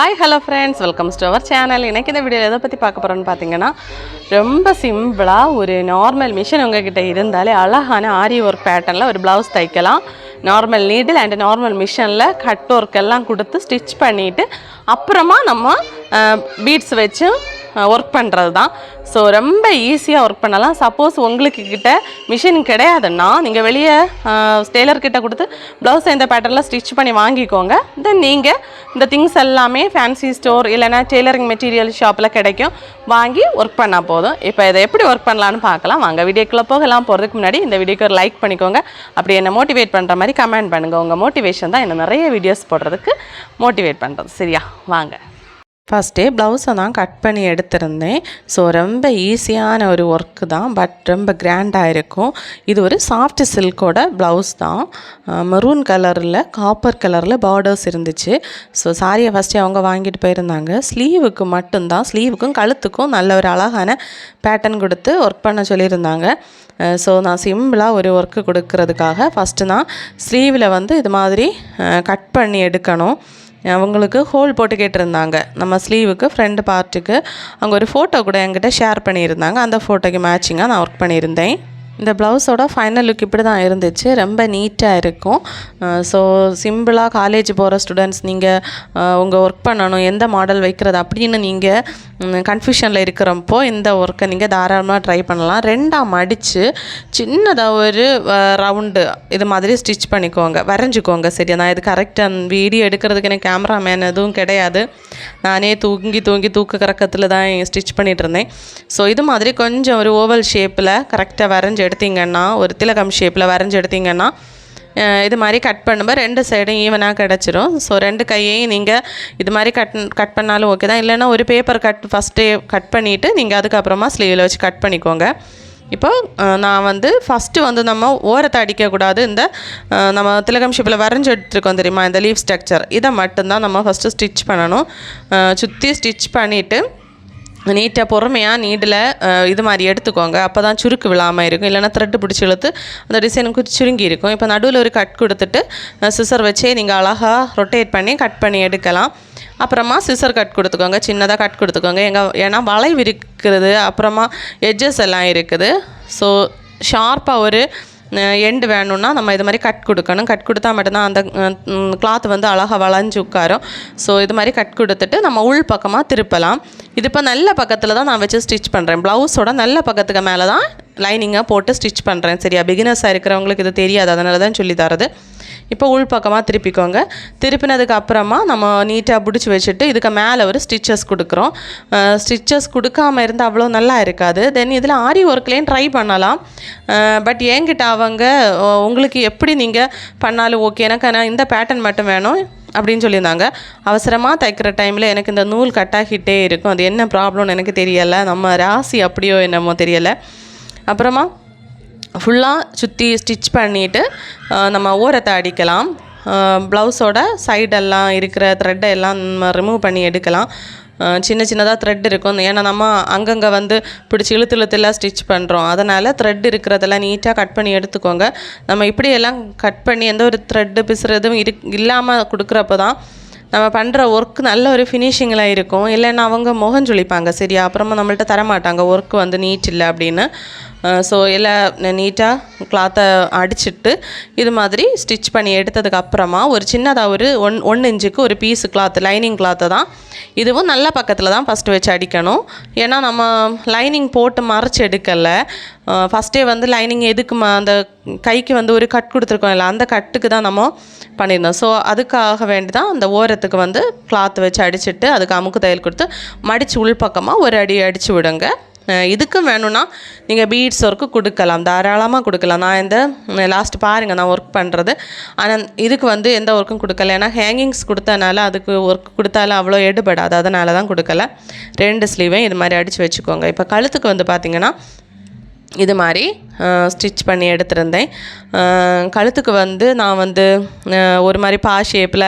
Hi hello friends welcome to our channel எனக்கு இந்த video எதை பற்றி பார்க்க போகிறோன்னு பார்த்தீங்கன்னா ரொம்ப சிம்பிளாக ஒரு நார்மல் மிஷின் உங்ககிட்ட இருந்தாலே அழகான ஆரி ஒர்க் பேட்டர்னில் ஒரு ப்ளவுஸ் தைக்கலாம். நார்மல் நீடில் அண்ட் நார்மல் மிஷினில் கட் ஒர்க் எல்லாம் கொடுத்து ஸ்டிச் பண்ணிவிட்டு அப்புறமா நம்ம பீட்ஸ் வச்சு ஒர்க் பண்ணுறது தான் ஸோ ரொம்ப ஈஸியாக ஒர்க் பண்ணலாம். சப்போஸ் உங்களுக்கு கிட்ட மிஷின் கிடையாதுன்னா நீங்கள் வெளியே டெய்லர்கிட்ட கொடுத்து ப்ளவுஸ் இந்த பேட்டர்னில் ஸ்டிச் பண்ணி வாங்கிக்கோங்க. தென் நீங்கள் இந்த திங்ஸ் எல்லாமே ஃபேன்சி ஸ்டோர் இல்லைனா டெய்லரிங் மெட்டீரியல் ஷாப்பில் கிடைக்கும். வாங்கி ஒர்க் பண்ணால் போதும். இப்போ இதை எப்படி ஒர்க் பண்ணலான்னு பார்க்கலாம். வாங்க வீடியோக்குள்ளே போகலாம். போகிறதுக்கு முன்னாடி இந்த வீடியோக்கு ஒரு லைக் பண்ணிக்கோங்க. அப்படி என்னை மோட்டிவேட் பண்ணுற மாதிரி கமெண்ட் பண்ணுங்கள் உங்கள் மோட்டிவேஷன் தான் என்ன நிறைய வீடியோஸ் போடுறதுக்கு மோட்டிவேட் பண்ணுறது சரியா? வாங்க. ஃபஸ்ட்டே ப்ளவுஸை தான் கட் பண்ணி எடுத்திருந்தேன். ஸோ ரொம்ப ஈஸியான ஒரு ஒர்க்கு தான். பட் ரொம்ப கிராண்டாக இருக்கும். இது ஒரு சாஃப்ட் சில்கோட ப்ளவுஸ் தான். மெரூன் கலரில் காப்பர் கலரில் பார்டர்ஸ் இருந்துச்சு. ஸோ சாரியை ஃபஸ்ட்டே அவங்க வாங்கிட்டு போயிருந்தாங்க. ஸ்லீவுக்கு மட்டும்தான். ஸ்லீவுக்கும் கழுத்துக்கும் நல்ல ஒரு அழகான பேட்டர்ன் கொடுத்து ஒர்க் பண்ண சொல்லியிருந்தாங்க. ஸோ நான் சிம்பிளாக ஒரு ஒர்க்கு கொடுக்கறதுக்காக ஃபஸ்ட்டு நான் ஸ்லீவில் வந்து இது மாதிரி கட் பண்ணி எடுக்கணும். அவங்களுக்கு ஹோல் போட்டு கேட்டிருந்தாங்க. நம்ம ஸ்லீவுக்கு ஃப்ரண்ட் பார்ட்டுக்கு அவங்க ஒரு ஃபோட்டோ கூட என்கிட்ட ஷேர் பண்ணியிருந்தாங்க. அந்த ஃபோட்டோக்கு மேட்சிங்காக நான் ஒர்க் பண்ணியிருந்தேன். இந்த ப்ளவுஸோட ஃபைனல் லுக் இப்படி தான் இருந்துச்சு. ரொம்ப நீட்டாக இருக்கும். ஸோ சிம்பிளாக காலேஜ் போகிற ஸ்டூடெண்ட்ஸ் நீங்கள் உங்கள் ஒர்க் பண்ணணும் எந்த மாடல் வைக்கிறது அப்படின்னு நீங்கள் கன்ஃபியூஷனில் இருக்கிறப்போ இந்த ஒர்க்கை நீங்கள் தாராளமாக ட்ரை பண்ணலாம். ரெண்டாக மடித்து சின்னதாக ஒரு ரவுண்டு இது மாதிரி ஸ்டிச் பண்ணிக்கோங்க. வரைஞ்சிக்கோங்க. சரியா? நான் இது கரெக்டாக வீடியோ எடுக்கிறதுக்கு எனக்கு கேமராமேன் எதுவும் கிடையாது. நானே தூங்கி தூங்கி தூக்க கறக்கத்தில் தான் ஸ்டிச் பண்ணிகிட்டு இருந்தேன். ஸோ இது மாதிரி கொஞ்சம் ஒரு ஓவல் ஷேப்பில் கரெக்டாக வரைஞ்சி எடுத்தீங்கன்னா ஒரு திலகம் ஷேப்பில் வரைஞ்சி எடுத்தீங்கன்னா இது மாதிரி கட் பண்ணும்போது ரெண்டு சைடும் ஈவனாக கிடச்சிரும். ஸோ ரெண்டு கையையும் நீங்கள் இது மாதிரி கட் கட் பண்ணாலும் ஓகே தான். இல்லைன்னா ஒரு பேப்பர் கட் ஃபஸ்ட்டே கட் பண்ணிவிட்டு நீங்கள் அதுக்கப்புறமா ஸ்லீவில் வச்சு கட் பண்ணிக்கோங்க. இப்போ நான் வந்து ஃபஸ்ட்டு வந்து நம்ம ஓரத்தை அடிக்கக்கூடாது. இந்த நம்ம திலகம் ஷிப்பில் வரைஞ்சி எடுத்துருக்கோம் தெரியுமா? இந்த லீஃப் ஸ்ட்ரக்சர் இதை மட்டும்தான் நம்ம ஃபஸ்ட்டு ஸ்டிச் பண்ணணும். சுற்றி ஸ்டிச் பண்ணிவிட்டு நீட்டாக பொறுமையாக நீடில் இது மாதிரி எடுத்துக்கோங்க. அப்போ தான் சுருக்கு விழாமல் இருக்கும். இல்லைனா த்ரெட்டு பிடிச்சி இழுத்து அந்த டிசைனுக்கு சுருங்கி இருக்கும். இப்போ நடுவில் ஒரு கட் கொடுத்துட்டு சிசர் வச்சே நீங்கள் அழகாக ரொட்டேட் பண்ணி கட் பண்ணி எடுக்கலாம். அப்புறமா சிசர் கட் கொடுத்துக்கோங்க. சின்னதாக கட் கொடுத்துக்கோங்க. எங்கள் ஏன்னா வளைவு இருக்கிறது அப்புறமா எட்ஜஸ் எல்லாம் இருக்குது. ஸோ ஷார்ப்பாக ஒரு எண்டு வேணும்னா நம்ம இது மாதிரி கட் கொடுக்கணும். கட் கொடுத்தா மட்டும்தான் அந்த கிளாத் வந்து அழகாக வளைஞ்சு உட்காரும். ஸோ இது மாதிரி கட் கொடுத்துட்டு நம்ம உள் பக்கமாக திருப்பலாம். இது இப்போ நல்ல பக்கத்தில் தான் நான் வச்சு ஸ்டிச் பண்ணுறேன் ப்ளவுஸோட நல்ல பக்கத்துக்கு மேலே தான் லைனிங்காக போட்டு ஸ்டிச் பண்ணுறேன் சரியா? பிகினர்ஸாக இருக்கிறவங்களுக்கு இது தெரியாது. அதனால தான் சொல்லி தரது. இப்போ உள்பக்கமாக திருப்பிக்கோங்க. திருப்பினதுக்கு அப்புறமா நம்ம நீட்டாக பிடிச்சி வச்சுட்டு இதுக்கு மேலே ஒரு ஸ்டிச்சஸ் கொடுக்குறோம். ஸ்டிச்சஸ் கொடுக்காம இருந்தால் அவ்வளோ நல்லா இருக்காது. தென் இதில் ஆரி ஒர்க்லேயும் ட்ரை பண்ணலாம். பட் என்கிட்ட அவங்க உங்களுக்கு எப்படி நீங்கள் பண்ணாலும் ஓகே எனக்கு ஆனால் இந்த பேட்டர்ன் மட்டும் வேணும் அப்படின்னு சொல்லியிருந்தாங்க. அவசரமாக தைக்கிற டைமில் எனக்கு இந்த நூல் கட்டாகிட்டே இருக்கும். அது என்ன ப்ராப்ளம்னு எனக்கு தெரியலை. நம்ம ராசி அப்படியோ என்னமோ தெரியலை. அப்புறமா ஃபுல்லாக சுற்றி ஸ்டிச் பண்ணிவிட்டு நம்ம ஓரத்தை அடிக்கலாம். ப்ளவுஸோட சைடெல்லாம் இருக்கிற த்ரெட்டை எல்லாம் நம்ம ரிமூவ் பண்ணி எடுக்கலாம். சின்ன சின்னதாக த்ரெட் இருக்கும். ஏன்னா நம்ம அங்கங்கே வந்து பிடிச்சி இழுத்து இழுத்துலாம் ஸ்டிச் பண்ணுறோம் அதனால் த்ரெட் இருக்கிறதெல்லாம் நீட்டாக கட் பண்ணி எடுத்துக்கோங்க. நம்ம இப்படியெல்லாம் கட் பண்ணி எந்த ஒரு த்ரெட்டு பிசுறதும் இரு இல்லாமல் கொடுக்குறப்ப தான் நம்ம பண்ணுற ஒர்க் நல்ல ஒரு ஃபினிஷிங்கில் இருக்கும். இல்லைன்னா அவங்க முகம் சொல்லிப்பாங்க சரியா? அப்புறமா நம்மள்ட்ட தரமாட்டாங்க. ஒர்க் வந்து நீட் இல்லை அப்படின்னு. ஸோ எல்லாம் நீட்டாக கிளாத்தை அடிச்சிட்டு இது மாதிரி ஸ்டிச் பண்ணி எடுத்ததுக்கப்புறமா ஒரு சின்னதாக ஒரு ஒன் ஒன் இன்ச்சுக்கு ஒரு பீஸு கிளாத் லைனிங் கிளாத்தை தான். இதுவும் நல்ல பக்கத்தில் தான் ஃபஸ்ட்டு வச்சு அடிக்கணும். ஏன்னா நம்ம லைனிங் போட்டு மறைச்சி எடுக்கலை. ஃபஸ்ட்டே வந்து லைனிங் எதுக்கு அந்த கைக்கு வந்து ஒரு கட் கொடுத்துருக்கோம் இல்லை அந்த கட்டுக்கு தான் நம்ம பண்ணியிருந்தோம். ஸோ அதுக்காக வேண்டி தான் அந்த ஓரத்துக்கு வந்து கிளாத் வச்சு அடிச்சுட்டு அதுக்கு அமுக்கு தையல் கொடுத்து மடித்து உள்பக்கமாக ஒரு அடி அடித்து விடுங்க. இதுக்கும் வேணும்னா நீங்கள் பீட்ஸ் ஒர்க்கு கொடுக்கலாம் தாராளமாக கொடுக்கலாம். நான் இந்த லாஸ்ட் பாருங்கள் நான் ஒர்க் பண்ணுறது ஆனால் இதுக்கு வந்து எந்த ஒர்க்கும் கொடுக்கல. ஏன்னா ஹேங்கிங்ஸ் கொடுத்தனால அதுக்கு ஒர்க் கொடுத்தாலும் அவ்வளோ எடுபடாது. அதனால தான் கொடுக்கல. ரெண்டு ஸ்லீவையும் இது மாதிரி அடித்து வச்சுக்கோங்க. இப்போ கழுத்துக்கு வந்து பார்த்திங்கன்னா இது மாதிரி ஸ்டிச் பண்ணி எடுத்திருந்தேன். கழுத்துக்கு வந்து நான் வந்து ஒரு மாதிரி பா ஷேப்பில்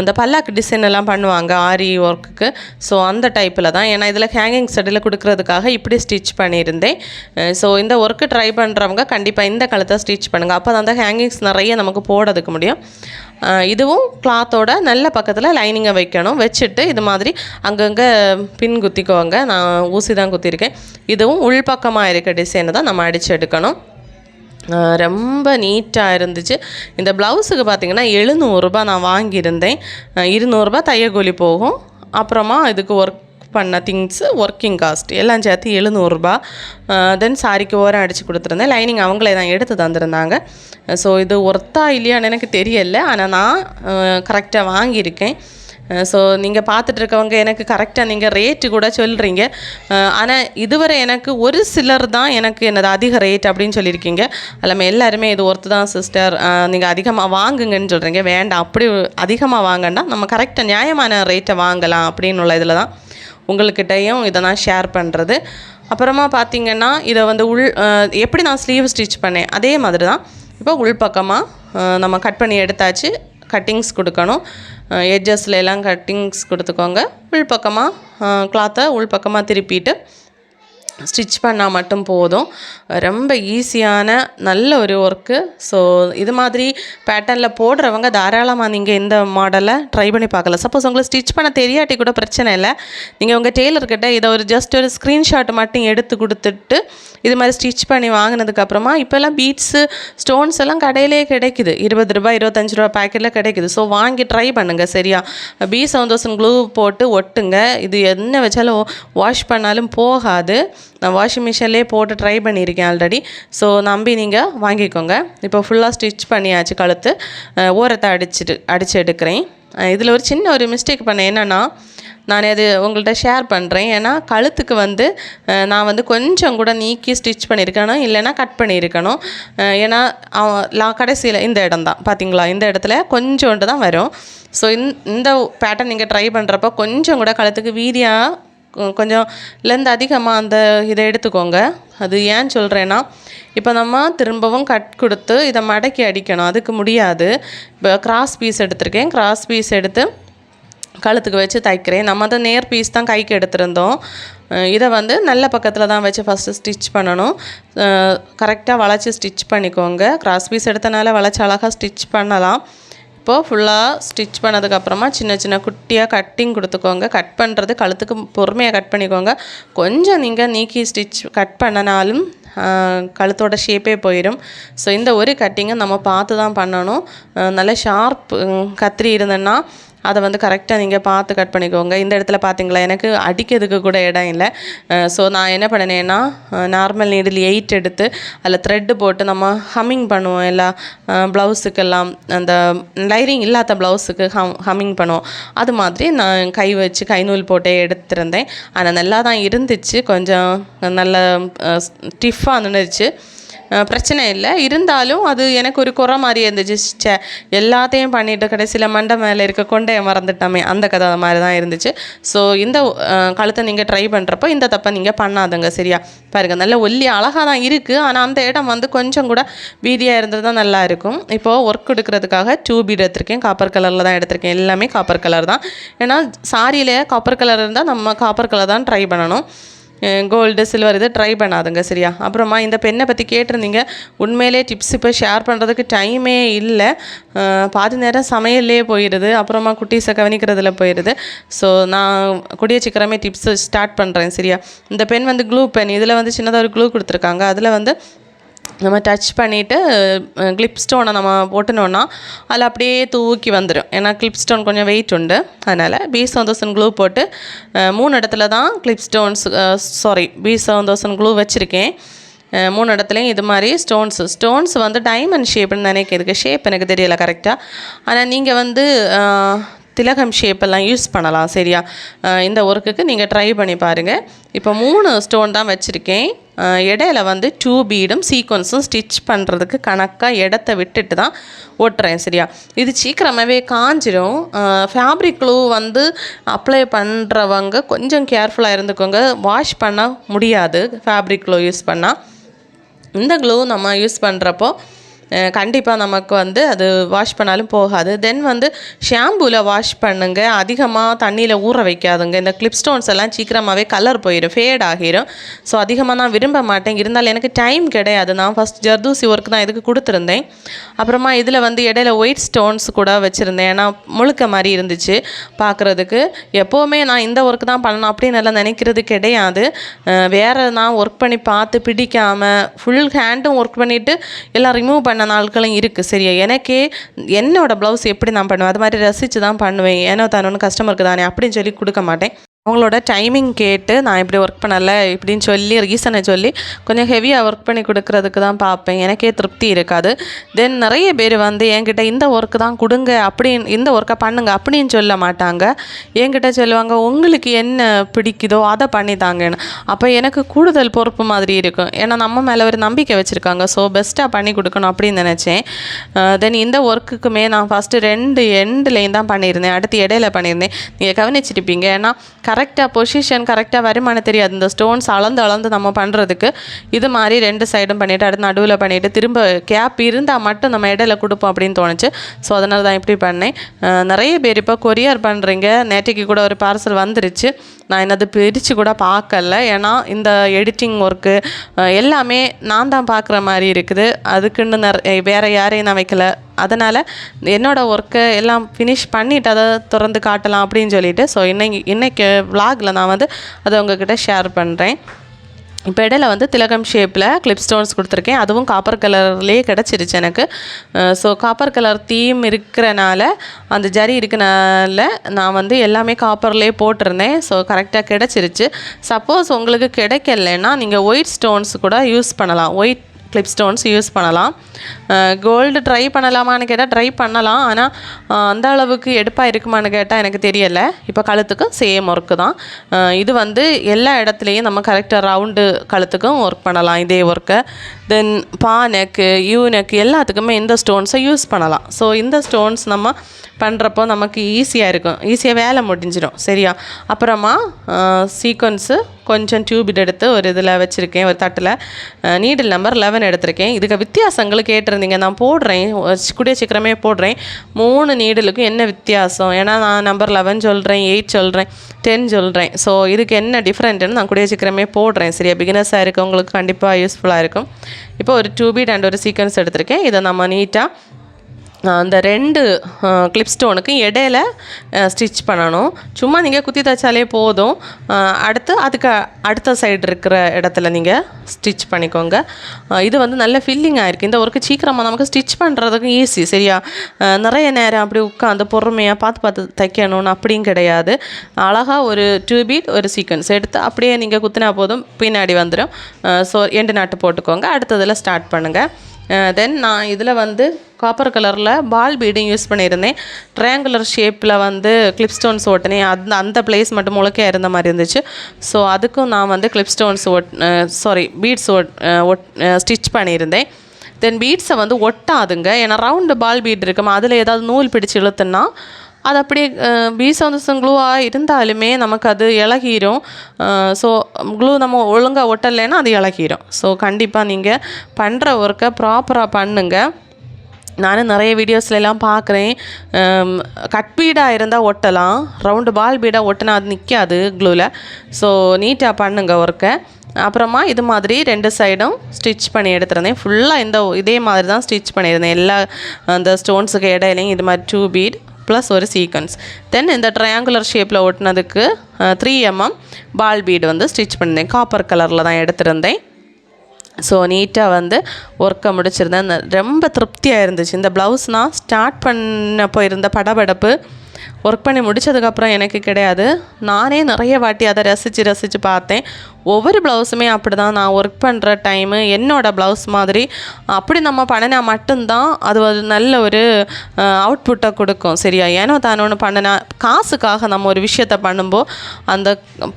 இந்த பல்லாக்கு டிசைன் எல்லாம் பண்ணுவாங்க ஆரி ஒர்க்குக்கு ஸோ அந்த டைப்பில் தான். ஏன்னா இதில் ஹேங்கிங் செட்டில் கொடுக்கறதுக்காக இப்படி ஸ்டிச் பண்ணியிருந்தேன். ஸோ இந்த ஒர்க்கு ட்ரை பண்ணுறவங்க கண்டிப்பாக இந்த கழுத்தை ஸ்டிச் பண்ணுங்கள் அப்போ அந்த ஹேங்கிங்ஸ் நிறைய நமக்கு போடுறதுக்கு முடியும். இதுவும் கிளாத்தோட நல்ல பக்கத்தில் லைனிங்கை வைக்கணும். வச்சுட்டு இது மாதிரி அங்கங்கே பின் குத்திக்கோங்க. நான் ஊசி தான் குத்திருக்கேன். இதுவும் உள்பக்கமாக இருக்க டிசைனை தான் நம்ம அடித்து எடுக்கணும். அஹ் ரொம்ப நீட்டாக இருந்துச்சு. இந்த ப்ளவுஸுக்கு பார்த்தீங்கன்னா எழுநூறுபா நான் வாங்கியிருந்தேன். இருநூறுபா தையக்கூலி போகும். அப்புறமா இதுக்கு ஒர்க் பண்ண திங்ஸு ஒர்க்கிங் காஸ்ட் எல்லாம் சேர்த்து எழுநூறுபா தென் சாரிக்கு ஓரம் அடித்து கொடுத்துருந்தேன். லைனிங் அவங்களே தான் எடுத்து தந்திருந்தாங்க. ஸோ இது ஒர்த்தா இல்லையான்னு எனக்கு தெரியல. ஆனால் நான் கரெக்டாக வாங்கியிருக்கேன். ஸோ நீங்கள் பார்த்துட்டு இருக்கவங்க எனக்கு கரெக்டாக நீங்கள் ரேட்டு கூட சொல்கிறீங்க ஆனால் இதுவரை எனக்கு ஒரு சிலர் தான் எனக்கு என்னது அதிக ரேட் அப்படின்னு சொல்லியிருக்கீங்க. எல்லாமே எல்லாருமே இது ஒருத்து தான் சிஸ்டர் நீங்கள் அதிகமாக வாங்குங்கன்னு சொல்கிறீங்க வேண்டாம் அப்படி அதிகமாக வாங்கண்டா நம்ம கரெக்டாக நியாயமான ரேட்டை வாங்கலாம் அப்படின்னு உள்ள இதில் தான் உங்கள்கிட்டயும் இதை நான் ஷேர் பண்ணுறது அப்புறமா பார்த்தீங்கன்னா இதை வந்து உள் எப்படி நான் ஸ்லீவ் ஸ்டிச் பண்ணேன்? அதே மாதிரி தான். இப்போ உள்பக்கமாக நம்ம கட் பண்ணி எடுத்தாச்சு. கட்டிங்ஸ் கொடுக்கணும். எட்ஜஸ்ல எல்லாம் கட்டிங்ஸ் கொடுத்துக்கோங்க. உள்பக்கமாக கிளாத்தை உள்பக்கமாக திருப்பிட்டு ஸ்டிச் பண்ணால் மட்டும் போதும். ரொம்ப ஈஸியான நல்ல ஒரு ஒர்க்கு ஸோ இது மாதிரி பேட்டர்னில் போடுறவங்க தாராளமாக நீங்கள் இந்த மாடலை ட்ரை பண்ணி பார்க்கலாம். சப்போஸ் உங்களுக்கு ஸ்டிச் பண்ண தெரியாட்டி கூட பிரச்சனை இல்லை. நீங்கள் உங்கள் டெய்லர்கிட்ட இதை ஒரு ஜஸ்ட் ஒரு ஸ்க்ரீன்ஷாட் மட்டும் எடுத்து கொடுத்துட்டு இது மாதிரி ஸ்டிச் பண்ணி வாங்கினதுக்கப்புறமா இப்போல்லாம் பீட்ஸு ஸ்டோன்ஸ் எல்லாம் கடையிலே கிடைக்குது. இருபது ரூபாய் இருபத்தஞ்சு ரூபா பேக்கெட்டில் கிடைக்குது. ஸோ வாங்கி ட்ரை பண்ணுங்கள் சரியா? பி சவுந்தோசன் க்ளூ போட்டு ஒட்டுங்க. இது என்ன வச்சாலும் வாஷ் பண்ணாலும் போகாது. நான் வாஷிங் மிஷின்லேயே போட்டு ட்ரை பண்ணியிருக்கேன் ஆல்ரெடி ஸோ நம்பி நீங்கள் வாங்கிக்கோங்க. இப்போ ஃபுல்லாக ஸ்டிச் பண்ணியாச்சு கழுத்து. ஓரத்தை அடிச்சிட்டு அடித்து எடுக்கிறேன். இதில் ஒரு சின்ன ஒரு மிஸ்டேக் பண்ணேன். என்னென்னா நான் அது உங்கள்கிட்ட ஷேர் பண்ணுறேன் ஏன்னா கழுத்துக்கு வந்து நான் வந்து கொஞ்சம் கூட நீக்கி ஸ்டிச் பண்ணியிருக்கணும். இல்லைன்னா கட் பண்ணியிருக்கணும். ஏன்னா லா கடைசியில் இந்த இடம் தான். பார்த்தீங்களா இந்த இடத்துல கொஞ்சோண்டு தான் வரும். ஸோ இந்த பேட்டர்ன் நீங்கள் ட்ரை பண்ணுறப்போ கொஞ்சம் கூட கழுத்துக்கு வீதியாக கொஞ்சம் லென்த் அதிகமாக அந்த இதை எடுத்துக்கோங்க. அது ஏன் சொல்கிறேன்னா இப்போ நம்ம திரும்பவும் கட் கொடுத்து இதை மடக்கி அடிக்கணும். அதுக்கு முடியாது. இப்போ கிராஸ் பீஸ் எடுத்திருக்கேன். கிராஸ் பீஸ் எடுத்து கழுத்துக்கு வச்சு தைக்கிறேன். நம்ம தான் நேர் பீஸ் தான் கைக்கு எடுத்திருந்தோம். இதை வந்து நல்ல பக்கத்தில் தான் வச்சு ஃபஸ்ட்டு ஸ்டிச் பண்ணணும். கரெக்டாக வளைச்சி ஸ்டிச் பண்ணிக்கோங்க. கிராஸ் பீஸ் எடுத்தனால வளைச்சி அழகாக ஸ்டிச் பண்ணலாம். இப்போது ஃபுல்லாக ஸ்டிச் பண்ணதுக்கப்புறமா சின்ன சின்ன குட்டியாக கட்டிங் கொடுத்துக்கோங்க. கட் பண்ணுறது கழுத்துக்கு பொறுமையாக கட் பண்ணிக்கோங்க. கொஞ்சம் நீங்கள் நீக்கி ஸ்டிச் கட் பண்ணனாலும் கழுத்தோட ஷேப்பே போயிடும் ஸோ இந்த ஒரு கட்டிங்கை நம்ம பார்த்து தான் பண்ணணும் நல்ல ஷார்ப் கத்திரி இருந்ததுன்னா அதை வந்து கரெக்டாக நீங்கள் பார்த்து கட் பண்ணிக்கோங்க. இந்த இடத்துல பார்த்தீங்களா எனக்கு அடிக்கிறதுக்கு கூட இடம் இல்லை. ஸோ நான் என்ன பண்ணினேன்னா நார்மல் நீடில் எயிட் எடுத்து அதில் த்ரெட்டு போட்டு நம்ம ஹம்மிங் பண்ணுவோம் எல்லா ப்ளவுஸுக்கெல்லாம் அந்த லைரிங் இல்லாத ப்ளவுஸுக்கு ஹம் ஹம்மிங் பண்ணுவோம். அது மாதிரி நான் கை வச்சு கை நூல் போட்டே எடுத்திருந்தேன். ஆனால் நல்லா தான் இருந்துச்சு. கொஞ்சம் நல்ல ஸ்டிஃபாக நின்றுச்சு பிரச்சனை இல்லை. இருந்தாலும் அது எனக்கு ஒரு குறை மாதிரி இருந்துச்சு. ச்சே எல்லாத்தையும் பண்ணிட்டு கடைசியில் மண்டை மேலே இருக்க கொண்டையை மறந்துட்டோமே. அந்த கதை மாதிரி தான் இருந்துச்சு. ஸோ இந்த கழுத்தை நீங்கள் ட்ரை பண்ணுறப்போ இந்த தப்பை நீங்கள் பண்ணாதுங்க சரியா? பாருங்க நல்ல ஒல்லி அழகாக தான் இருக்குது ஆனால் அந்த இடம் வந்து கொஞ்சம் கூட வீதியாக இருந்தது தான் நல்லா இருக்கும். இப்போது ஒர்க் எடுக்கிறதுக்காக டூ பீட் எடுத்திருக்கேன். காப்பர் கலரில் தான் எடுத்திருக்கேன். எல்லாமே காப்பர் கலர் தான். ஏன்னா சாரியில் காப்பர் கலர் இருந்தால் நம்ம காப்பர் கலர் தான் ட்ரை பண்ணணும். கோல்டு சில்வர் இது ட்ரை பண்ணாதுங்க சரியா? அப்புறமா இந்த பெண்ணை பற்றி கேட்டிருந்தீங்க. உண்மையிலே டிப்ஸ் இப்போ ஷேர் பண்ணுறதுக்கு டைமே இல்லை. பாதி நேரம் சமையல்லே போயிடுது. அப்புறமா குட்டீஸை கவனிக்கிறதுல போயிடுது. ஸோ நான் கூடிய சீக்கிரமே டிப்ஸ் ஸ்டார்ட் பண்ணுறேன் சரியா? இந்த பென் வந்து க்ளூ பென் இதில் வந்து சின்னதாக ஒரு க்ளூ கொடுத்துருக்காங்க. அதில் வந்து நம்ம டச் பண்ணிவிட்டு கிளிப் ஸ்டோனை நம்ம போட்டுனோன்னா அதில் அப்படியே தூக்கி வந்துடும் ஏன்னா கிளிப் ஸ்டோன் கொஞ்சம் வெயிட் உண்டு. அதனால் பி சவுந்தோசன் க்ளூ போட்டு மூணு இடத்துல தான் clip stones sorry B seven glue வச்சுருக்கேன். மூணு இடத்துலையும் இது மாதிரி ஸ்டோன்ஸ் ஸ்டோன்ஸ் வந்து டைமண்ட் ஷேப்னு நினைக்கிறதுக்கு ஷேப் எனக்கு தெரியல கரெக்டாக ஆனால் நீங்கள் வந்து திலகம் ஷேப்பெல்லாம் யூஸ் பண்ணலாம் சரியா? இந்த ஒர்க்குக்கு நீங்கள் ட்ரை பண்ணி பாருங்கள் இப்போ மூணு ஸ்டோன் தான் வச்சுருக்கேன். இடையில வந்து டூ பீடும் சீக்வன்ஸும் ஸ்டிச் பண்ணுறதுக்கு கணக்காக இடத்த விட்டுட்டு தான் ஓட்டுறேன் சரியா? இது சீக்கிரமாகவே காஞ்சிடும் ஃபேப்ரிக் க்ளூ வந்து அப்ளை பண்ணுறவங்க கொஞ்சம் கேர்ஃபுல்லாக இருந்துக்கோங்க. வாஷ் பண்ண முடியாது ஃபேப்ரிக் க்ளூ யூஸ் பண்ணால் இந்த க்ளூ நம்ம யூஸ் பண்ணுறப்போ கண்டிப்பாக நமக்கு வந்து அது வாஷ் பண்ணாலும் போகாது. தென் வந்து ஷாம்பூவில் வாஷ் பண்ணுங்க. அதிகமாக தண்ணியில் ஊற வைக்காதுங்க. இந்த கிளிப் ஸ்டோன்ஸ் எல்லாம் சீக்கிரமாகவே கலர் போயிடும் ஃபேட் ஆகிரும். ஸோ அதிகமாக நான் விரும்ப மாட்டேன். இருந்தாலும் எனக்கு டைம் கிடையாது. நான் ஃபஸ்ட் ஜர்தூசி ஒர்க் தான் இதுக்கு கொடுத்துருந்தேன். அப்புறமா இதில் வந்து இடையில ஒயிட் ஸ்டோன்ஸ் கூட வச்சுருந்தேன். ஏன்னா முழுக்க மாதிரி இருந்துச்சு பார்க்குறதுக்கு எப்போவுமே நான் இந்த ஒர்க் தான் பண்ணணும் அப்படின்னு எல்லாம் நினைக்கிறது கிடையாது. வேறு நான் ஒர்க் பண்ணி பார்த்து பிடிக்காமல் ஃபுல் ஹேண்டும் ஒர்க் பண்ணிவிட்டு எல்லாம் ரிமூவ் பண்ண நாட்களும் இருக்குது சரியா? எனக்கே என்னோட ப்ளவுஸ் எப்படி நான் பண்ணுவேன்? அது மாதிரி ரசித்து தான் பண்ணுவேன். ஏனோ தானோன்னு கஸ்டமருக்கு தானே அப்படின்னு சொல்லி கொடுக்க மாட்டேன். அவங்களோட டைமிங் கேட்டு நான் இப்படி ஒர்க் பண்ணலை இப்படின்னு சொல்லி ரீசனை சொல்லி கொஞ்சம் ஹெவியாக ஒர்க் பண்ணி கொடுக்கறதுக்கு தான் பார்ப்பேன். எனக்கே திருப்தி இருக்காது. தென் நிறைய பேர் வந்து என்கிட்ட இந்த ஒர்க்கு தான் கொடுங்க அப்படின்னு இந்த ஒர்க்கை பண்ணுங்க அப்படின்னு சொல்ல மாட்டாங்க. என்கிட்ட சொல்லுவாங்க உங்களுக்கு என்ன பிடிக்குதோ அதை பண்ணி தாங்கன்னு. அப்போ எனக்கு கூடுதல் பொறுப்பு மாதிரி இருக்கும். ஏன்னா நம்ம மேலே ஒரு நம்பிக்கை வச்சுருக்காங்க. ஸோ பெஸ்ட்டாக பண்ணி கொடுக்கணும் அப்படின்னு நினச்சேன். தென் இந்த ஒர்க்குக்குமே நான் ஃபஸ்ட்டு ரெண்டு எண்ட்லேயும் தான் பண்ணியிருந்தேன். அடுத்து இடையில பண்ணியிருந்தேன். நீங்கள் கவனிச்சிருப்பீங்க. ஏன்னா கரெக்டாக பொசிஷன் கரெக்டாக வருமானம் தெரியாது. இந்த ஸ்டோன்ஸ் அளந்து அளந்து நம்ம பண்ணுறதுக்கு இது மாதிரி ரெண்டு சைடும் பண்ணிவிட்டு அடுத்து நடுவில் பண்ணிவிட்டு திரும்ப கேப் இருந்தால் மட்டும் நம்ம இடையில கொடுப்போம் அப்படின்னு தோணுச்சு. ஸோ அதனால தான் இப்படி பண்ணேன். நிறைய பேர் இப்போ கொரியர் பண்ணுறீங்க நேற்றுக்கு கூட ஒரு பார்சல் வந்துருச்சு. நான் என்னது பிரித்து கூட பார்க்கல. ஏன்னா இந்த எடிட்டிங் ஒர்க்கு எல்லாமே நான் தான் பார்க்குற மாதிரி இருக்குது. அதுக்குன்னு நிற வேறு யாரையும் நான் வைக்கல. அதனால் என்னோடய ஒர்க்கை எல்லாம் ஃபினிஷ் பண்ணிவிட்டு அதை திறந்து காட்டலாம் அப்படின்னு சொல்லிட்டு ஸோ இன்னைக்கு இன்றைக்கு விலாகில் நான் வந்து அதை உங்ககிட்ட ஷேர் பண்ணுறேன் இப்போ இடையில வந்து திலகம் ஷேப்பில் கிளிப் ஸ்டோன்ஸ் கொடுத்துருக்கேன். அதுவும் காப்பர் கலர்லேயே கிடச்சிருச்சு எனக்கு. ஸோ காப்பர் கலர் தீம் இருக்கிறனால அந்த ஜரி இருக்கனால நான் வந்து எல்லாமே காப்பர்லேயே போட்டிருந்தேன். ஸோ கரெக்டாக கிடச்சிருச்சு. சப்போஸ் உங்களுக்கு கிடைக்கலன்னா நீங்கள் ஒயிட் ஸ்டோன்ஸ் கூட யூஸ் பண்ணலாம். ஒயிட் கிளிப் ஸ்டோன்ஸ் யூஸ் பண்ணலாம். கோல்டு ட்ரை பண்ணலாமான்னு கேட்டால் ட்ரை பண்ணலாம். ஆனால் அந்த அளவுக்கு எடுப்பாக இருக்குமான்னு கேட்டால் எனக்கு தெரியலை. இப்போ கழுத்துக்கு சேம் ஒர்க்கு தான். இது வந்து எல்லா இடத்துலையும் நம்ம கரெக்டாக ரவுண்டு கழுத்துக்கும் ஒர்க் பண்ணலாம் இதே ஒர்க்கை தென் பா நெக்கு யூ நெக் எல்லாத்துக்குமே இந்த ஸ்டோன்ஸை யூஸ் பண்ணலாம். ஸோ இந்த ஸ்டோன்ஸ் நம்ம பண்ணுறப்போ நமக்கு ஈஸியாக இருக்கும். ஈஸியாக வேலை முடிஞ்சிடும். சரியா? அப்புறமா சீக்வன்ஸு கொஞ்சம் டியூபிட் எடுத்து ஒரு இதில் வச்சுருக்கேன் ஒரு தட்டில். நீடில் நம்பர் லெவன் எடுத்திருக்கேன். இதுக்கு வித்தியாசங்கள் கேட்டிருந்தீங்க. நான் போடுறேன். கூடிய சீக்கிரமே போடுறேன். மூணு நீடலுக்கும் என்ன வித்தியாசம்? ஏன்னா நான் நம்பர் லெவன் சொல்கிறேன் எயிட் சொல்கிறேன் டென் சொல்கிறேன் ஸோ இதுக்கு என்ன டிஃப்ரெண்ட்டுன்னு நான் கூடிய சீக்கிரமே போடுறேன். சரியா? பிகினர்ஸாக இருக்கவங்களுக்கு கண்டிப்பாக யூஸ்ஃபுல்லாக இருக்கும். இப்போ ஒரு டியூபிட் அண்ட் ஒரு சீக்வன்ஸ் எடுத்திருக்கேன். இதை நம்ம நீட்டாக அந்த ரெண்டு கிளிப் ஸ்டோனுக்கு இடையில ஸ்டிச் பண்ணணும். சும்மா நீங்கள் குத்தி தைச்சாலே போதும். அடுத்து அதுக்கு அடுத்த சைடு இருக்கிற இடத்துல நீங்கள் ஸ்டிச் பண்ணிக்கோங்க. இது வந்து நல்ல ஃபில்லிங் ஆயிருக்கு. இந்த ஒர்க்கு சீக்கிரமாக நமக்கு ஸ்டிச் பண்ணுறதுக்கும் ஈஸி சரியா? நிறைய நேரம் அப்படி உட்காந்து பொறுமையாக பார்த்து பார்த்து தைக்கணும்னு அப்படியும் கிடையாது. அழகாக ஒரு டூ பீட் ஒரு சீக்வன்ஸ் எடுத்து அப்படியே நீங்கள் குத்தினா போதும் பின்னாடி வந்துடும் ஸோ எண்டு நாட்டு போட்டுக்கோங்க. அடுத்ததில் ஸ்டார்ட் பண்ணுங்கள் Uh, தென் நான் இதில் வந்து காப்பர் கலரில் பால் பீடிங் யூஸ் பண்ணியிருந்தேன். ட்ரையாங்குலர் ஷேப்பில் வந்து கிளிப் ஸ்டோன்ஸ் ஓட்டினேன் அந்த அந்த பிளேஸ் மட்டும் முழுக்கையாக இருந்த மாதிரி இருந்துச்சு. ஸோ அதுக்கும் நான் வந்து கிளிப் ஸ்டோன்ஸ் ஒட் சாரி பீட்ஸ் ஒட் ஒட் ஸ்டிச் பண்ணியிருந்தேன். தென் பீட்ஸை வந்து ஒட்டாதுங்க. ஏன்னா ரவுண்டு பால் பீட் இருக்குமா? அதில் ஏதாவது நூல் பிடிச்சு இழுத்துன்னா அது அப்படியே பீஸ் வந்து க்ளூவாக இருந்தாலுமே நமக்கு அது இழகிரும். ஸோ க்ளூ நம்ம ஒழுங்காக ஒட்டலைன்னா அது இழகிரும். ஸோ கண்டிப்பாக நீங்கள் பண்ணுற ஒர்க்கை ப்ராப்பராக பண்ணுங்கள் நானும் நிறைய வீடியோஸ்லாம் பார்க்குறேன் கட் பீடாக இருந்தால் ஒட்டலாம். ரவுண்டு பால் பீடாக ஒட்டினா அது நிற்காது க்ளூவில் ஸோ நீட்டாக பண்ணுங்க ஒர்க்கை அப்புறமா இது மாதிரி ரெண்டு சைடும் ஸ்டிச் பண்ணி எடுத்துருந்தேன். ஃபுல்லாக இந்த இதே மாதிரி தான் ஸ்டிச் பண்ணியிருந்தேன். எல்லா அந்த ஸ்டோன்ஸுக்கு இடையிலையும் இது மாதிரி டூ பீட் ப்ளஸ் ஒரு சீக்வன்ஸ் தென் இந்த ட்ரையாங்குலர் ஷேப்பில் ஒட்டினதுக்கு த்ரீ எம்எம் பால் பீடு வந்து ஸ்டிச் பண்ணியிருந்தேன் காப்பர் கலரில் தான் எடுத்திருந்தேன். ஸோ நீட்டாக வந்து ஒர்க்கை முடிச்சிருந்தேன். ரொம்ப திருப்தியாக இருந்துச்சு. இந்த ப்ளவுஸ் நான் ஸ்டார்ட் பண்ணப்போ இருந்த படபடப்பு ஒர்க் பண்ணி முடிச்சதுக்கப்புறம் எனக்கு கிடையாது. நானே நிறைய வாட்டி அதை ரசித்து ரசித்து பார்த்தேன். ஒவ்வொரு ப்ளவுஸுமே அப்படி தான் நான் ஒர்க் பண்ணுற டைமு என்னோடய ப்ளவுஸ் மாதிரி அப்படி நம்ம பண்ணினா மட்டும்தான் அது ஒரு நல்ல ஒரு அவுட்புட்டை கொடுக்கும். சரியா? ஏனோ தானோன்னு பண்ணினா காசுக்காக நம்ம ஒரு விஷயத்த பண்ணும்போது அந்த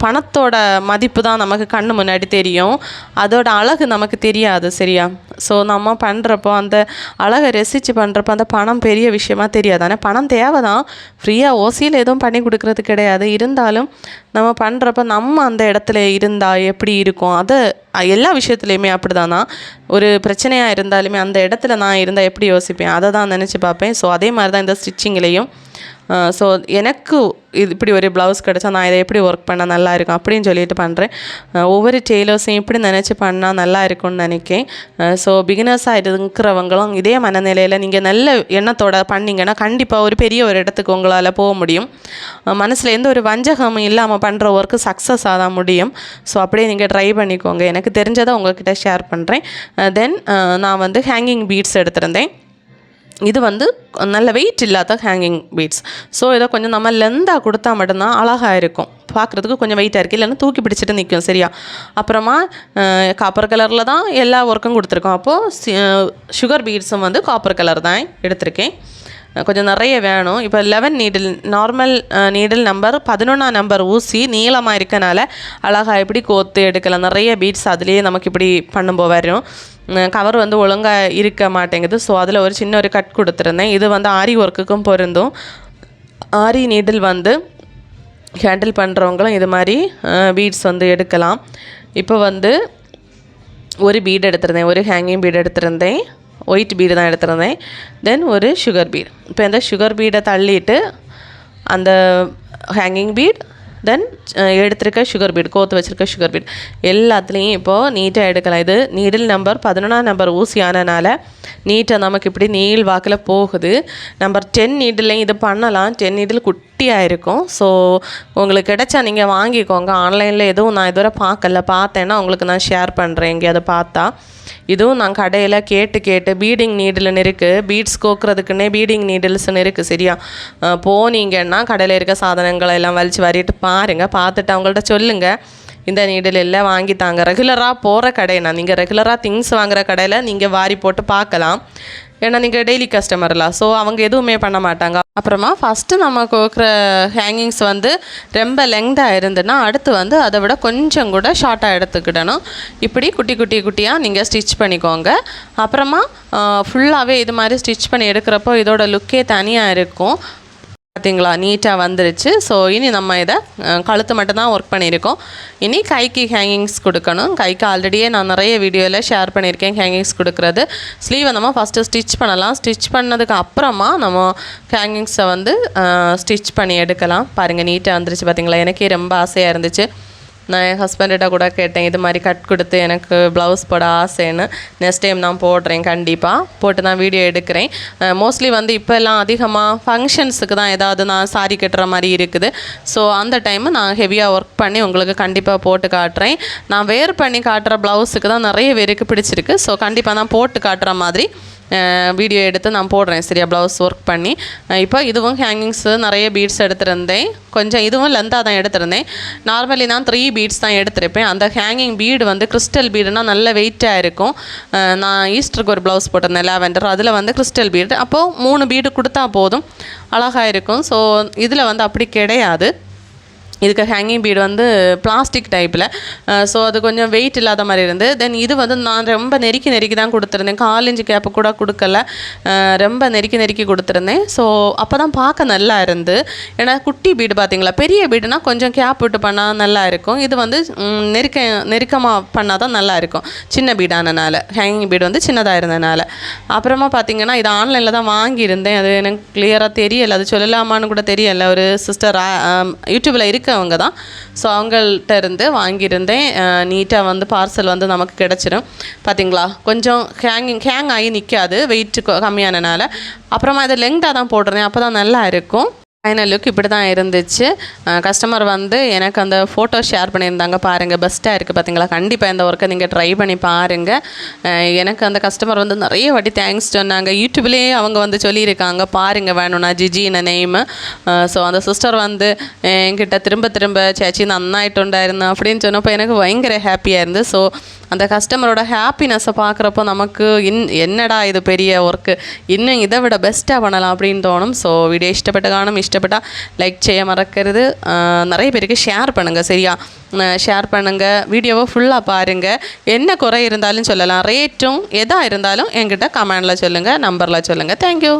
பணத்தோட மதிப்பு தான் நமக்கு கண்ணு முன்னாடி தெரியும். அதோட அழகு நமக்கு தெரியாது. சரியா? ஸோ நம்ம பண்ணுறப்போ அந்த அழகை ரசித்து பண்ணுறப்போ அந்த பணம் பெரிய விஷயமா தெரியாது. ஆனால் பணம் தேவை தான் ஃப்ரீயாக ஓசியில் எதுவும் பண்ணி கொடுக்கறது கிடையாது. இருந்தாலும் நம்ம பண்ணுறப்ப நம்ம அந்த இடத்துல இருந்தால் எப்படி இருக்கும்? அதை எல்லா விஷயத்துலையுமே அப்படி தான் ஒரு பிரச்சனையாக இருந்தாலுமே அந்த இடத்துல நான் இருந்தால் எப்படி யோசிப்பேன்? அதை தான் நினச்சி பார்ப்பேன். ஸோ அதே மாதிரி தான் இந்த ஸ்டிச்சிங்லேயும் ஸோ எனக்கு இது இப்படி ஒரு ப்ளவுஸ் கிடச்சா நான் இதை எப்படி ஒர்க் பண்ணால் நல்லா இருக்கும் அப்படின்னு சொல்லிட்டு பண்ணுறேன் ஒவ்வொரு டெய்லர்ஸையும் இப்படி நினச்சி பண்ணால் நல்லா இருக்கும்னு நினைக்கேன். ஸோ பிகினர்ஸாக இருக்கிறவங்களும் இதே மனநிலையில் நீங்கள் நல்ல எண்ணத்தோட பண்ணிங்கன்னா கண்டிப்பாக ஒரு பெரிய ஒரு இடத்துக்கு உங்களால் போக முடியும். மனசில் எந்த ஒரு வஞ்சகமும் இல்லாமல் பண்ணுற ஒர்க்கு சக்ஸஸ் ஆக முடியும். ஸோ அப்படியே நீங்கள் ட்ரை பண்ணிக்கோங்க. எனக்கு தெரிஞ்சதை உங்ககிட்ட ஷேர் பண்ணுறேன் தென் நான் வந்து ஹேங்கிங் பீட்ஸ் எடுத்திருந்தேன். இது வந்து நல்ல வெயிட் இல்லாத ஹேங்கிங் பீட்ஸ் ஸோ இதை கொஞ்சம் நம்ம லெந்தாக கொடுத்தா மட்டும்தான் அழகாக இருக்கும். பார்க்குறதுக்கு கொஞ்சம் வெயிட்டாக இருக்குது இல்லைன்னா தூக்கி பிடிச்சிட்டு நிற்கும் சரியா? அப்புறமா காப்பர் கலரில் தான் எல்லா ஒர்க்கும் கொடுத்துருக்கோம். அப்போது சுகர் பீட்ஸும் வந்து காப்பர் கலர் தான் எடுத்திருக்கேன். கொஞ்சம் நிறைய வேணும். இப்போ eleven needle normal needle number பதினொன்றாம் நம்பர் ஊசி நீளமாக இருக்கனால அழகாக எப்படி கோத்து எடுக்கலாம். நிறைய பீட்ஸ் அதுலேயே நமக்கு இப்படி பண்ணும்போது வரும் கவர் வந்து ஒழுங்காக இருக்க மாட்டேங்குது. ஸோ அதில் ஒரு சின்ன ஒரு கட் கொடுத்துருந்தேன். இது வந்து ஆரி ஒர்க்குக்கும் பொருந்தும். ஆரி நீடில் வந்து ஹேண்டில் பண்ணுறவங்களும் இது மாதிரி பீட்ஸ் வந்து எடுக்கலாம். இப்போ வந்து ஒரு பீட் எடுத்திருந்தேன். ஒரு ஹேங்கிங் பீட் எடுத்திருந்தேன். ஒயிட் பீடு தான் எடுத்திருந்தேன். தென் ஒரு சுகர் பீட் இப்போ இந்த சுகர் பீடை தள்ளிட்டு அந்த ஹேங்கிங் பீட் தென் uh, எடுத்திருக்க சுகர் பீட் கோத்து வச்சுருக்க சுகர் பீட் எல்லாத்துலேயும் இப்போது நீட்டாக எடுக்கலாம். இது நீடில் நம்பர் பதினொன்றாம் நம்பர் ஊசியானனால நீட்டாக நமக்கு இப்படி நீள் வாக்கில் போகுது. நம்பர் டென் நீடிலையும் இது பண்ணலாம். டென் நீடில் குட் குட்டியாக இருக்கும். ஸோ உங்களுக்கு கிடைச்சா நீங்கள் வாங்கிக்கோங்க. ஆன்லைனில் எதுவும் நான் இதுவரை பார்க்கல. பார்த்தேன்னா உங்களுக்கு நான் ஷேர் பண்ணுறேன் எங்கேயாவது பார்த்தா. இதுவும் நான் கடையில் கேட்டு கேட்டு பீடிங் நீடில்னு இருக்குது பீட்ஸ் கோக்குறதுக்குன்னே பீடிங் நீடில்ஸ்னு இருக்குது சரியா? போனீங்கன்னா கடையில் இருக்க சாதனங்களை எல்லாம் வலிச்சு வரிட்டு பாருங்கள் பார்த்துட்டு அவங்கள்ட்ட சொல்லுங்கள் இந்த நீடில் எல்லாம் வாங்கி தாங்க. ரெகுலராக போகிற கடைனா நீங்கள் ரெகுலராக திங்ஸ் வாங்குகிற கடையில் நீங்கள் வாரி போட்டு பார்க்கலாம். ஏன்னா நீங்கள் டெய்லி கஸ்டமர்ல ஸோ அவங்க எதுவுமே பண்ண மாட்டாங்க. அப்புறமா ஃபஸ்ட்டு நம்ம கோக்குற ஹேங்கிங்ஸ் வந்து ரொம்ப லெங்க்தாக இருந்துன்னா அடுத்து வந்து அதை விட கொஞ்சம் கூட ஷார்ட்டாக எடுத்துக்கிடணும். இப்படி குட்டி குட்டி குட்டியாக நீங்கள் ஸ்டிச் பண்ணிக்கோங்க. அப்புறமா ஃபுல்லாகவே இது மாதிரி ஸ்டிச் பண்ணி எடுக்கிறப்போ இதோட லுக்கே தனியாக இருக்கும். பார்த்தீங்களா நீட்டாக வந்துருச்சு. ஸோ இனி நம்ம இதை கழுத்து மட்டும்தான் ஒர்க் பண்ணியிருக்கோம். இனி கைக்கு ஹேங்கிங்ஸ் கொடுக்கணும். கைக்கு ஆல்ரெடியே நான் நிறைய வீடியோவில் ஷேர் பண்ணியிருக்கேன் ஹேங்கிங்ஸ் கொடுக்குறது. ஸ்லீவை நம்ம ஃபஸ்ட்டு ஸ்டிச் பண்ணலாம். ஸ்டிச் பண்ணதுக்கு அப்புறமா நம்ம ஹேங்கிங்ஸை வந்து ஸ்டிச் பண்ணி எடுக்கலாம். பாருங்கள் நீட்டாக வந்துருச்சு பார்த்தீங்களா எனக்கே ரொம்ப ஆசையாக இருந்துச்சு. நான் என் ஹஸ்பண்ட்ட கூட கேட்டேன் இது மாதிரி கட் கொடுத்து எனக்கு ப்ளவுஸ் போட ஆசைன்னு. நெக்ஸ்ட் டைம் நான் போடுறேன் கண்டிப்பாக போட்டு நான் வீடியோ எடுக்கிறேன். மோஸ்ட்லி வந்து இப்போல்லாம் அதிகமாக ஃபங்க்ஷன்ஸுக்கு தான் ஏதாவது நான் சாரி கட்டுற மாதிரி இருக்குது. ஸோ அந்த டைம் நான் ஹெவியாக ஒர்க் பண்ணி உங்களுக்கு கண்டிப்பாக போட்டு காட்டுறேன். நான் வேர் பண்ணி காட்டுற ப்ளவுஸுக்கு தான் நிறைய பேருக்கு பிடிச்சிருக்கு. ஸோ கண்டிப்பாக நான் போட்டு காட்டுற மாதிரி வீடியோ எடுத்து நான் போடுறேன். சரியா? ப்ளவுஸ் ஒர்க் பண்ணி. இப்போ இதுவும் ஹேங்கிங்ஸு நிறைய பீட்ஸ் எடுத்திருந்தேன். கொஞ்சம் இதுவும் லெந்தாக தான் எடுத்திருந்தேன். நார்மலி நான் த்ரீ பீட்ஸ் தான் எடுத்திருப்பேன். அந்த ஹேங்கிங் பீடு வந்து கிறிஸ்டல் பீடுனா நல்ல வெயிட்டாக இருக்கும். நான் ஈஸ்டருக்கு ஒரு ப்ளவுஸ் போட்டிருந்தேன் லாவெண்டர் அதில் வந்து கிறிஸ்டல் பீடு அப்போது மூணு பீடு கொடுத்தா போதும். அழகாக இருக்கும். ஸோ இதில் வந்து அப்படி கிடையாது. இதுக்கு ஹேங்கிங் பீடு வந்து பிளாஸ்டிக் டைப்பில் ஸோ அது கொஞ்சம் வெயிட் இல்லாத மாதிரி இருந்து. தென் இது வந்து நான் ரொம்ப நெருக்கி நெருக்கி தான் கொடுத்துருந்தேன். காலேஜ் கேப்பு கூட கொடுக்கல. ரொம்ப நெருக்கி நெருக்கி கொடுத்துருந்தேன். ஸோ அப்போ தான் பார்க்க நல்லா இருந்து. ஏன்னா குட்டி பீடு பார்த்தீங்களா பெரிய பீடுனா கொஞ்சம் கேப் விட்டு பண்ணால் நல்லா இருக்கும். இது வந்து நெருக்க நெருக்கமாக பண்ணால் தான் நல்லா இருக்கும். சின்ன பீடானனால ஹேங்கிங் பீடு வந்து சின்னதாக இருந்தனால. அப்புறமா பார்த்தீங்கன்னா இது ஆன்லைனில் தான் வாங்கியிருந்தேன். அது எனக்கு கிளியராக தெரியலை. அது சொல்லலாமான்னு கூட தெரியலை. ஒரு சிஸ்டர் யூடியூப்பில் இருக்க இருக்கவங்க தான். ஸோ அவங்கள்ட்ட இருந்து வாங்கியிருந்தேன். நீட்டாக வந்து பார்சல் வந்து நமக்கு கிடச்சிரும். பார்த்தீங்களா கொஞ்சம் ஹேங்கிங் ஹேங் ஆகி நிற்காது வெயிட் கம்மியானனால. அப்புறமா இதை லெங்க்டாக தான் போடுறேன் அப்போ தான் நல்லா இருக்கும். ஃபைனல் லுக் இப்படி தான் இருந்துச்சு கஸ்டமர் வந்து எனக்கு அந்த ஃபோட்டோ ஷேர் பண்ணியிருந்தாங்க பாருங்கள் பெஸ்ட்டாக இருக்குது பார்த்தீங்களா கண்டிப்பாக இந்த ஒர்க்கை நீங்கள் ட்ரை பண்ணி பாருங்கள் அஹ் எனக்கு அந்த கஸ்டமர் வந்து நிறைய வாட்டி தேங்க்ஸ் சொன்னாங்க யூடியூப்லேயே அவங்க வந்து சொல்லியிருக்காங்க பாருங்கள் வேணும்னா ஜிஜின നെയിം ஸோ அந்த சிஸ்டர் வந்து அஹ் என்கிட்ட திரும்ப திரும்ப ചേച്ചി നന്നായിട്ടുണ്ടായിരുന്നു அப்படின்னு சொன்னப்போ எனக்கு பயங்கர ஹாப்பியாக இருந்து ஸோ அந்த கஸ்டமரோட ஹாப்பினஸ்ஸை பார்க்குறப்போ நமக்கு இன் என்னடா இது பெரிய ஒர்க்கு இன்னும் இதை விட பெஸ்ட்டாக பண்ணலாம் அப்படின்னு தோணும். ஸோ வீடியோ இஷ்டப்பட்டு காணும் இஷ்டப்பட்டால் லைக் செய்ய மறக்கிறது. நிறைய பேருக்கு ஷேர் பண்ணுங்கள் சரியா? ஷேர் பண்ணுங்கள் வீடியோவை ஃபுல்லாக பாருங்கள் என்ன குறை இருந்தாலும் சொல்லலாம். ரேட்டும் எதாக இருந்தாலும் என்கிட்ட கமெண்டில் சொல்லுங்கள் நம்பரில் சொல்லுங்கள் தேங்க்யூ